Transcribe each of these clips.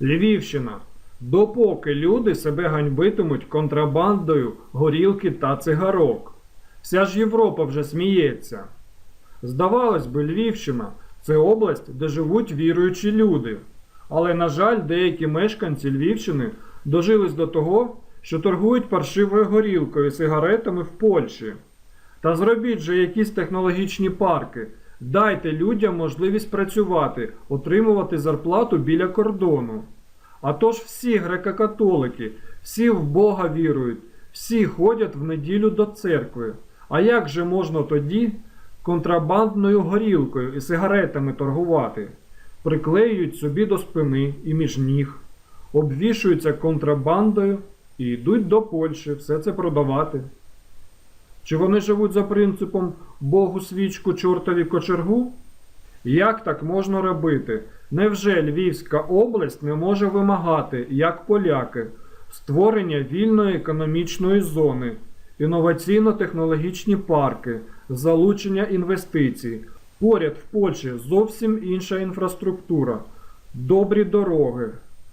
Львівщина. Допоки люди себе ганьбитимуть контрабандою горілки та цигарок. Вся ж Європа вже сміється. Здавалось би, Львівщина це область, де живуть віруючі люди. Але, на жаль, деякі мешканці Львівщини дожились до того, що торгують паршивою горілкою сигаретами в Польщі. Та зробіть же якісь технологічні парки. Дайте людям можливість працювати, отримувати зарплату біля кордону. А то ж всі греко-католики, всі в Бога вірують, всі ходять в неділю до церкви. А як же можна тоді контрабандною горілкою і сигаретами торгувати? Приклеюють собі до спини і між ніг, обвішуються контрабандою і йдуть до Польщі все це продавати. Чи вони живуть за принципом Богу свічку, чортові кочергу? Як так можна робити? Невже Львівська область не може вимагати, як поляки, створення вільної економічної зони, інноваційно-технологічні парки, залучення інвестицій? Поряд в Польщі зовсім інша інфраструктура, добрі дороги.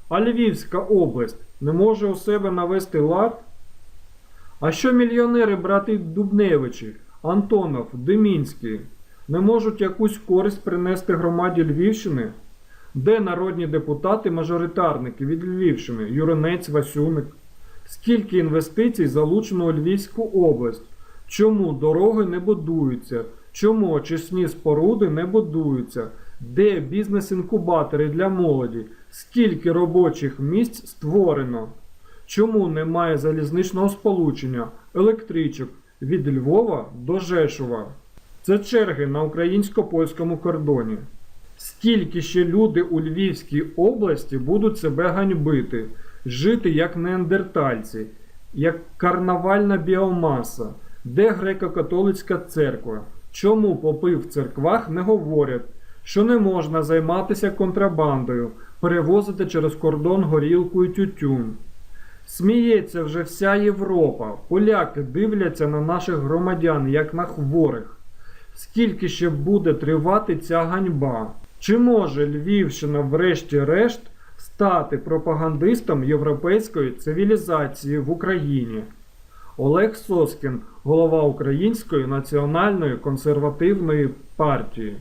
А Львівська область не може у себе навести лад? А що мільйонери брати Дубневичі, Антонов, Демінський не можуть якусь користь принести громаді Львівщини? Де народні депутати-мажоритарники від Львівщини, Юринець, Васюник? Скільки інвестицій залучено у Львівську область? Чому дороги не будуються? Чому очисні споруди не будуються? Де бізнес-інкубатори для молоді? Скільки робочих місць створено? Чому немає залізничного сполучення, електричок від Львова до Жешува? Це черги на українсько-польському кордоні. Скільки ще люди у Львівській області будуть себе ганьбити, жити як неандертальці, як карнавальна біомаса, де греко-католицька церква? Чому попи в церквах не говорять, що не можна займатися контрабандою, перевозити через кордон горілку і тютюн? Сміється вже вся Європа. Поляки дивляться на наших громадян як на хворих. Скільки ще буде тривати ця ганьба? Чи може Львівщина, врешті-решт, стати пропагандистом європейської цивілізації в Україні? Олег Соскін, голова Української національної консервативної партії.